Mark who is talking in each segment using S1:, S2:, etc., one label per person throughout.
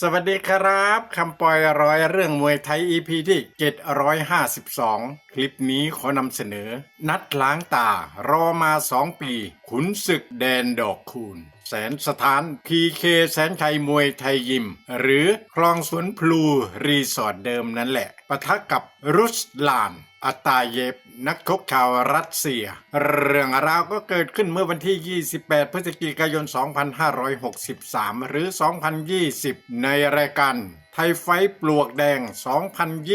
S1: สวัสดีครับคำปอยร้อยเรื่องมวยไทย EP ที่ 752 คลิปนี้ขอนำเสนอ นัดล้างตารอมา 2 ปี ขุนศึกแดนดอกคูณ แสนสถาน PK แสนชัยมวยไทยยิม หรือคลองสวนพลูรีสอร์ทเดิมนั่นแหละปะทะกับรุสลาน อาตาเยบนักชกชาวรัสเซีย เรื่องราวก็เกิดขึ้นเมื่อวันที่ 28 พฤศจิกายน 2563 หรือ 2020 ในรายการไทยไฟปลวกแดง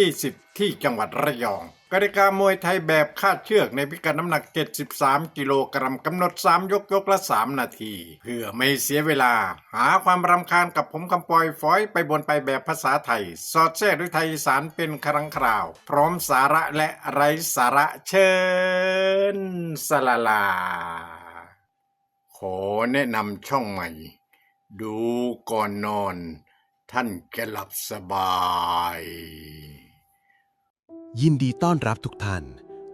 S1: 2020 ที่จังหวัดระยอง กติกามวยไทยแบบคาดเชือกในพิกัดน้ำหนัก 73 กิโลกรัมกำหนด 3 ยกยกละ 3 นาที เพื่อไม่เสียเวลา หาความรำคาญกับผมคำปอยฟอยไปบนไปแบบภาษาไทย สอดแทรกด้วยไทยสารเป็นครั้งคราว พร้อมสาระและไร้สาระเชิญสลาลา ขอแนะนำช่องใหม่ ดูก่อนนอน ท่านจะหลับสบาย
S2: ยินดีต้อนรับทุกท่าน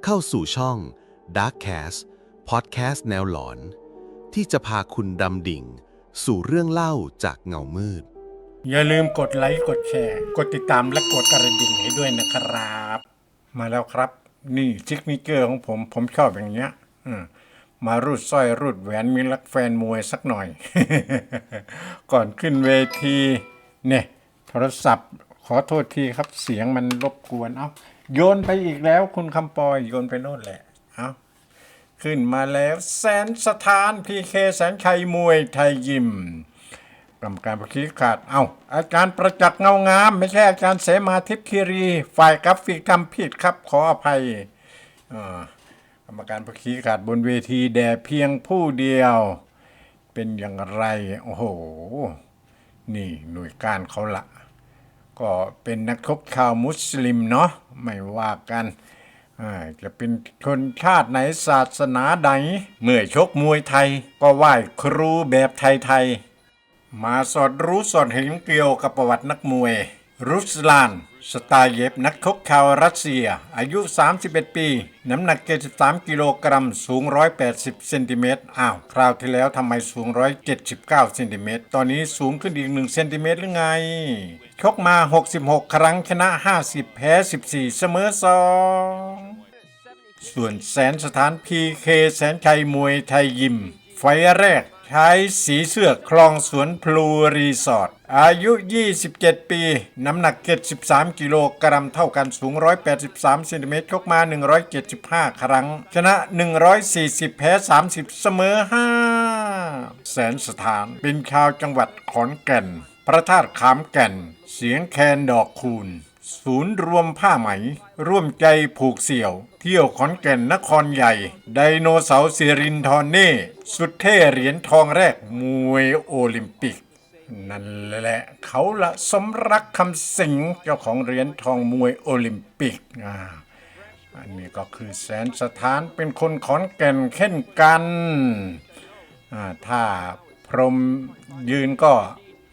S2: เข้าสู่ช่อง Darkcast Podcast แนวหลอน ที่จะพาคุณดำดิ่ง สู่เรื่องเล่าจากเงามืด
S1: อย่าลืมกดไลค์กดแชร์ กดติดตามและกดกระดิ่งให้ด้วยนะครับ มาแล้วครับ นี่ซิกเนเจอร์ของผม ผมชอบอย่างเงี้ย อืมมารูดสร้อยรูดแหวนมีรักแฟนมวยสักหน่อย ก่อนขึ้นเวที เนี่ย โทรศัพท์ขอโทษทีครับเสียงมันรบกวน เอ้า โยนไปอีกแล้วคุณคำปอยโยนไปโน่นแหละเอ้าขึ้นมาแล้วแสนสถานพีเคแสนชัยมวยไทยยิมกรรมการประคีขาดเอาอาจารย์ประจักษ์เงางาม ไม่ใช่อาจารย์เสมาทิพย์คีรี ฝ่ายกราฟิกทำผิดครับขออภัยอ่อกรรมการประคีขาดบนเวทีแด่เพียงผู้เดียว เป็นอย่างไร โอ้โห นี่หน่วยการเขาละ ก็เป็นนักชกชาวมุสลิมเนาะไม่ว่ากันจะเป็นชนชาติไหนศาสนาใดเมื่อชกมวยไทย ก็ไหว้ครูแบบไทยๆมาสอดรู้สอดเห็นเกี่ยวกับประวัตินักมวย รุสลาน สตาเยฟนักชกชาวรัสเซีย อายุ 31 ปี น้ำหนัก 73 กิโลกรัม สูง 180 เซนติเมตร อ้าว คราวที่แล้วทำไมสูง 179 เซนติเมตร ตอนนี้สูงขึ้นอีก 1 เซนติเมตรหรือไง ชกมา 66 ครั้ง ชนะ 50 แพ้ 14 เสมอ 2 ส่วนแสนสถานพีเคแสนชัยมวยไทยยิม ไฟแรก ใช้สีเสื้อคลองสวนพลูรีสอร์ทอายุ 27 ปี น้ำหนัก 73 กิโลกรัมเท่ากันสูง 183เซนติเมตรชกมา 175 ครั้ง ชนะ 140 แพ้ 30 เสมอ 5 แสนสถาน เป็นชาวจังหวัดขอนแก่น พระธาตุขามแก่น เสียงแคนดอกคูณ ศูนย์รวมผ้าไหม ร่วมใจผูกเสี่ยว เที่ยวขอนแก่นนครใหญ่ ไดโนเสาร์สิรินทรเน่ สุดเท่เหรียญทองแรกมวยโอลิมปิก นั่นแหละเขาละสมรักคำสิงเจ้าของเหรียญทองมวยโอลิมปิกอ่าอันนี้ก็คือแสนสถานเป็นคนขอนแก่นเช่นกันอ่าถ้าพรมยืนก็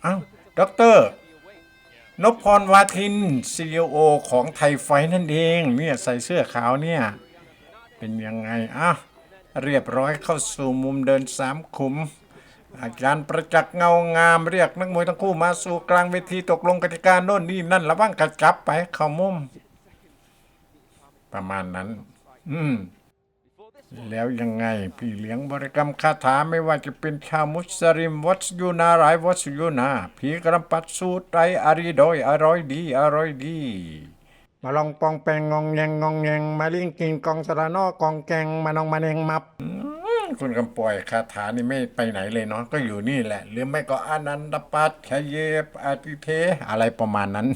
S1: อ้าด็อกเตอร์ นพพรวาทิน CEO ของไทยไฟนั่นเองเนี่ยใส่เสื้อขาวเนี่ย เป็นยังไงอะเรียบร้อยเข้าสู่มุมเดินสามขุม อาจารย์ประจักษ์เงางามเรียกนักมวยทั้งคู่มาสู่กลางเวทีตกลงกติกาโน่นนี่นั่นระวังกระจับไปเข้ามุม ประมาณนั้น อืม แล้วยังไง พี่เลี้ยงบริกรรมคาถาไม่ว่าจะเป็นชาวมุสลิมวัตยูนาหลายวัตยูนาผีกระปัดสูตรไตรอารีโดยอร่อยดี อร่อยดี มาลองปองแปงงองแยงงองแยงมาลิงกินกองสระนอกองแกงมานองมาเนงมับอืมคุณกำปล่อยคาถานี่ไม่ไปไหนเลยเนาะก็อยู่นี่แหละ หรือไม่ก็อนันตปัตชยเยปอาติเท อะไรประมาณนั้น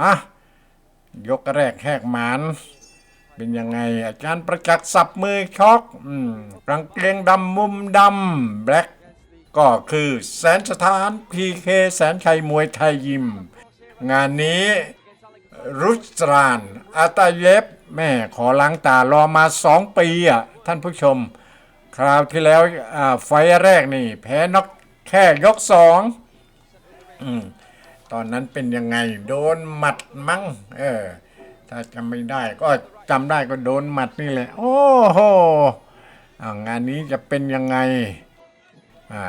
S1: อะยกแรกแหกหมาน เป็นยังไง อาจารย์ประจักษ์สับมือช็อกอืมกางเกงดำมุมดำแบล็กก็คือแสนสถานพีเคแสนชัยมวยไทยยิม งานนี้รุสรานอาตาเยฟแม่ขอล้างตารอมาสองปีอะท่านผู้ชม คราวที่แล้วไฟแรกนี่ แพ้นอกแค่ยกสองอตอนนั้นเป็นยังไง โดนหมัดมั้งเออ ถ้าจำไม่ได้ก็จำได้ก็โดนหมัดนี่แหละ โอ้โหงานนี้จะเป็นยังไงอ่า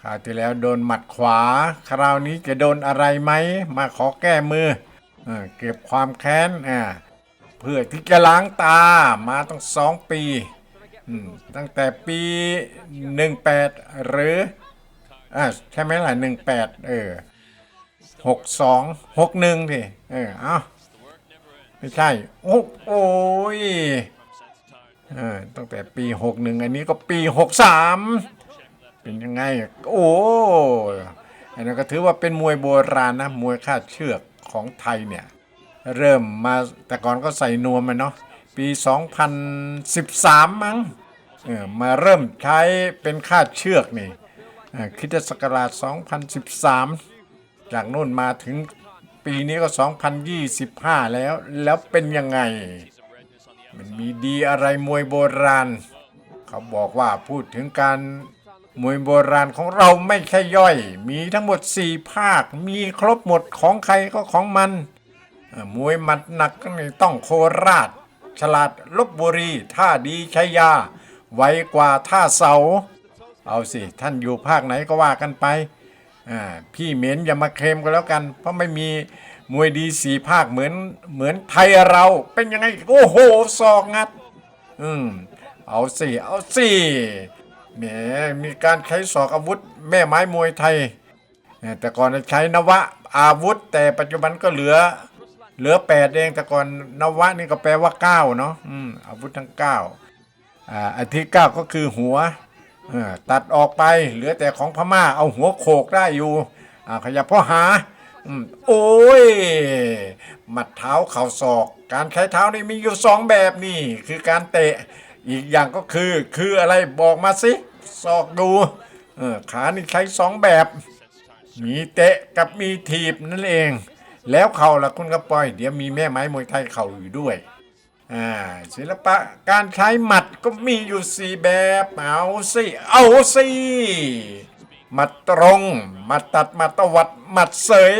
S1: คราวที่แล้วโดนหมัดขวา คราวนี้จะโดนอะไรไหม มาขอแก้มือเออเก็บความแค้นอ่าเพื่อที่จะล้างตามาตั้งสองปีอืมตั้งแต่ปี 18 หรืออ่าใช่ไหมล่ะ 18 เออ 62 61ดิเออ เอา ไม่ใช่โอ้โอยตั้งแต่ปี61อันนี้ก็ปี63เป็นยังไง โอ้อันนั้นก็ถือว่าเป็นมวยโบราณนะ มวยคาดเชือกของไทยเนี่ย เริ่มมาแต่ก่อนก็ใส่นวมมันเนาะปี 2013 มั้งเออมาเริ่มใช้เป็นคาดเชือกนี่คิดศักราช 2013 จากนู่นมาถึง ปีนี้ก็ 2025 แล้ว แล้วเป็นยังไง มันมีดีอะไรมวยโบราณ เขาบอกว่าพูดถึงการมวยโบราณของเราไม่ใช่ย่อย มีทั้งหมด 4 ภาค มีครบหมดของใครก็ของมัน มวยหมัดหนักก็ต้องโคราช ฉลาดลบบุรีท่าดีชัยยา ไวกว่าท่าเสา เอาสิ ท่านอยู่ภาคไหนก็ว่ากันไป พี่เหม็นอย่ามาเคลมกันแล้วกัน เพราะไม่มีมวยดีสีภาคเหมือนเหมือนไทยเราเป็นยังไง โอ้โหศอกงัด อืมเอาสิเอาสิแหมมีการใช้ศอกอาวุธ แม่ไม้มวยไทย แต่ก่อนใช้นวะอาวุธ แต่ปัจจุบันก็เหลือ เหลือแปดเองแต่ก่อนนวะนี่ก็แปลว่าเก้าเนาะอืมอาวุธทั้งเก้าอ่าอันที่เก้าก็คือหัว ตัดออกไปเหลือแต่ของพม่าเอาหัวโขกได้อยู่ขยับพ่อหาโอ้ยหมัดเท้าเข่าศอก การใช้เท้านี่มีอยู่สองแบบนี่ คือการเตะ อีกอย่างก็คือคืออะไรบอกมาสิศอกดูขานี่ใช้สองแบบ มีเตะกับมีถีบนั่นเอง แล้วเข่าล่ะคุณกระปอย เดี๋ยวมีแม่ไม้มวยไทยเข่าอยู่ด้วยศิลปะการใช้หมัด ก็มีอยู่สี่แบบ เอาสิเอาสิมัดตรงมัดตัดมัดตวัดมัดเสย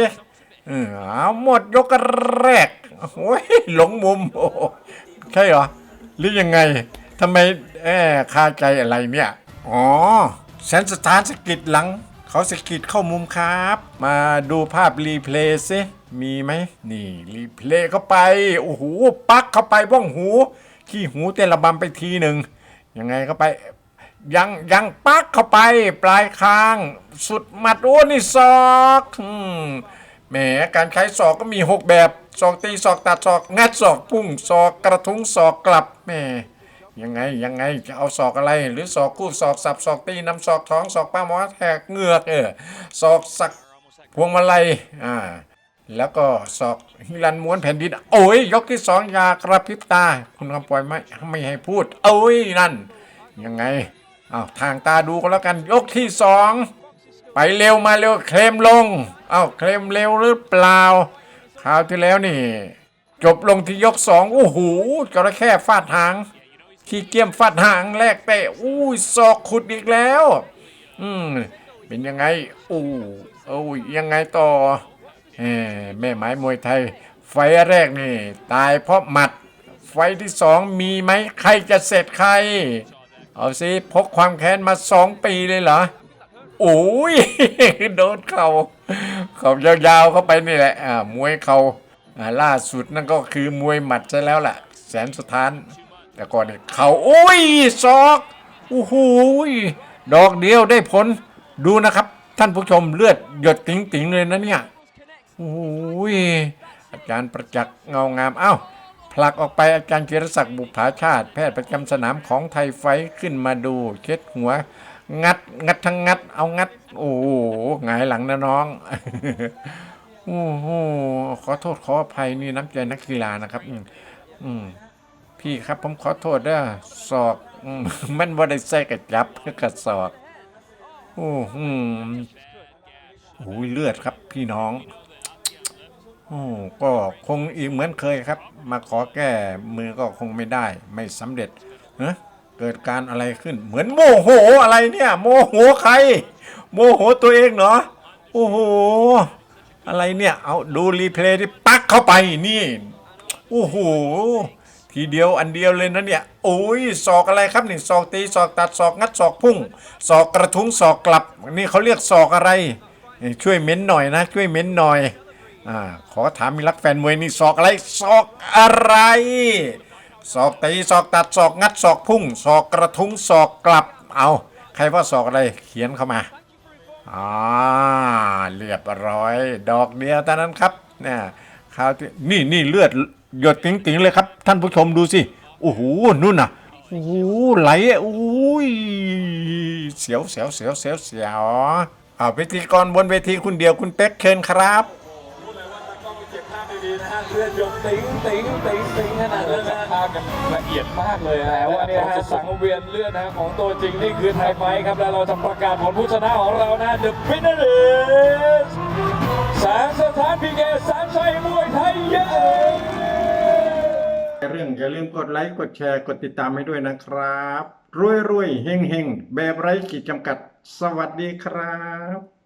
S1: เออเอาหมดยกแรกโอ้ยหลงมุมโอ้ใช่เหรอ หรือยังไงทำไมแอบคาใจอะไรเนี่ย อ๋อแสนสถานสกิดหลัง เขาสกิดเข้ามุมครับ มาดูภาพรีเพลย์สิมีไหม นี่รีเพลย์เข้าไป โอ้โห ปักเข้าไปบ้องหู ขี้หูเตละบำไปทีหนึ่งยังไงเข้าไปยังยังปักเข้าไปปลายคาง สุดหมัดโอ้นี่ศอกแหมการใช้ศอกก็มีหกแบบศอกตีศอกตัดศอกงัดศอกพุ่งศอกกระทุ้งศอกกลับแหมยังไงยังไงจะเอาศอกอะไร หรือศอกคู่ศอกสับศอกตีน้ำศอกท้องศอกป้าหมอแทกเงือกเออศอกสักพวงมาลัยอ่า แล้วก็ศอกฮิรันม้วนแผ่นดิน โอ้ย ยกที่สองยากระพริบตา คุณคำปล่อยไม่ไม่ให้พูด โอ้ยนั่น ยังไงอ้าวทางตาดูก็แล้วกัน ยกที่สองไปเร็วมาเร็วเคลมลง เอ้าเคลมเร็วหรือเปล่าคราวที่แล้วนี่ จบลงที่ยกสองโอ้โหจระเข้ฟาดหาง ขี้เกียมฟาดหางแรกเตะอุ้ยศอกขุดอีกแล้ว อืมเป็นยังไงอู้โอ้ยยังไงต่อ แม่ไม้มวยไทย ไฟแรกนี่ ตายเพราะหมัด ไฟที่สองมีไหมใครจะเสร็จใคร เอาสิพกความแค้นมาสองปีเลยเหรอโอ้ยโดนเขาเขายาวๆเข้าไปนี่แหละอ่ามวยเขา่าล่าสุดนั่นก็คือมวยหมัดซะแล้วล่ะ แสนสถาน แต่ก่อนเนี่ยเขาโอ้ยศอกโอ้โหดอกเดียวได้ผลดูนะครับ ท่านผู้ชมเลือดหยดติ๋งๆเลยนะเนี่ย โอ้ยอาจารย์ประจักษ์เงางาม เอ้า ผลักออกไปอาจารย์จิรศักดิ์บุภาชาติ แพทย์ประจำสนามของไทยไฟขึ้นมาดู เช็ดหัว งัด งัดทั้งงัด เอางัด โอ้โหหงายหลังนะน้อง โอ้โหขอโทษขออภัยนี่น้ำใจนักกีฬานะครับ อืมพี่ครับผมขอโทษเด้อศอกอมันบ่ได้ใส่กระจับกระศอก โอ้โหเลือดครับพี่น้อง โอ้ก็คงอีกเหมือนเคยครับ มาขอแก้มือก็คงไม่ได้ ไม่สำเร็จเนะเกิดการอะไรขึ้น เหมือนโมโหอะไรเนี่ย โมโหใคร โมโหตัวเองเหรอโอ้โหอะไรเนี่ย เอาดูรีเพลย์ที่ปักเข้าไปนี่โอ้โหทีเดียวอันเดียวเลยนะเนี่ยโอ้ยศอกอะไรครับนี่ศอกตีศอกตัดศอกงัดศอกพุ่งศอกกระทุ้งศอกกลับ นี่เขาเรียกศอกอะไร ช่วยเม้นหน่อยนะ ช่วยเม้นหน่อย อ่าขอถามมีรักแฟนมวยนี่ศอกอะไรศอกอะไรศอกตีศอกตัดศอกงัดศอกพุ่งศอกกระทุ้งศอกกลับเอาใครว่าศอกอะไรเขียนเข้ามาอ่าเรียบร้อย ดอกเดียวเท่านั้นครับเนี่ยคราวที่นี่นี่เลือดหยดติ๋งติ๋งๆเลยครับ ท่านผู้ชมดูสิโอ้โหนู่นน่ะโอ้โหไหลอะโอ้ยเสียวเสียวเสียวเสียวเสียวอ่าพิธีกรบนเวทีคุณเดียวคุณเป๊กเชิญครับ
S3: นะฮะเลือดหยดติ๋งติ๋งติ๋งติ๋งขนาดนั้นนะฮะภาพกันละเอียดมากเลยนะว่าเนี่ยฮะสังเวียนเลือดนะของตัวจริงนี่คือไทยไฟท์ครับแล้วเราจะประกาศผลผู้ชนะของเรานะ The winner is แสงสถานพีเกแสนชัยมวยไทยเย้
S1: เรื่องอย่าลืมกดไลค์กดแชร์กดติดตามให้ด้วยนะครับรวยรวยๆเฮงเฮงๆแบบไร้ขีดจำกัด สวัสดีครับ